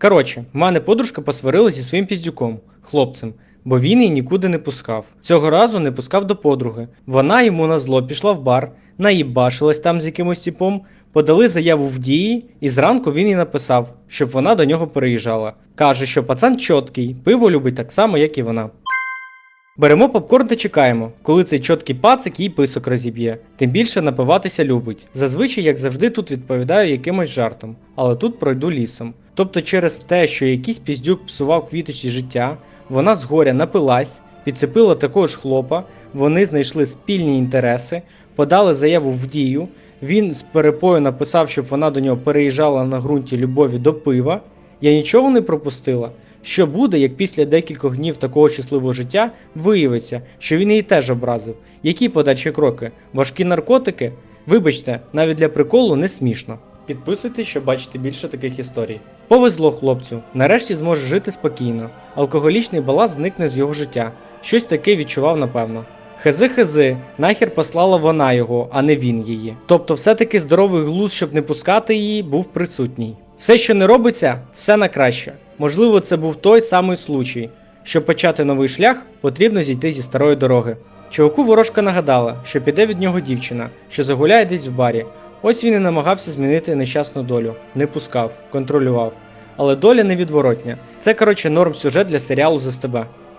Коротше, в мене подружка посварилась зі своїм піздюком, хлопцем, бо він її нікуди не пускав. Цього разу не пускав до подруги. Вона йому на зло пішла в бар, наїбашилась там з якимось типом, подали заяву в дії, і зранку він їй написав, щоб вона до нього переїжджала. Каже, що пацан чіткий, пиво любить так само, як і вона. Беремо попкорн та чекаємо, коли цей чіткий пацик їй писок розіб'є. Тим більше напиватися любить. Зазвичай, як завжди, тут відповідаю якимось жартом, але тут пройду лісом. Тобто через те, що якийсь піздюк псував квіточі життя, вона згоря напилась, підцепила такого ж хлопа, вони знайшли спільні інтереси, подали заяву в дію. Він з перепою написав, щоб вона до нього переїжджала на ґрунті любові до пива. Я нічого не пропустила. Що буде, як після декількох днів такого щасливого життя виявиться, що він її теж образив? Які подальші кроки? Важкі наркотики? Вибачте, навіть для приколу не смішно. Підписуйтесь, щоб бачити більше таких історій. Повезло хлопцю, нарешті зможе жити спокійно. Алкоголічний баласт зникне з його життя. Щось таке відчував, напевно. Хези-хези, нахер послала вона його, а не він її. Тобто, все-таки здоровий глузд, щоб не пускати її, був присутній. Все, що не робиться, все на краще. Можливо, це був той самий случай. Щоб почати новий шлях, потрібно зійти зі старої дороги. Чуваку ворожка нагадала, що піде від нього дівчина, що загуляє десь в барі. Ось він і намагався змінити нещасну долю, не пускав, контролював. Але доля невідворотня. Це, коротше, норм сюжет для серіалу з СТБ.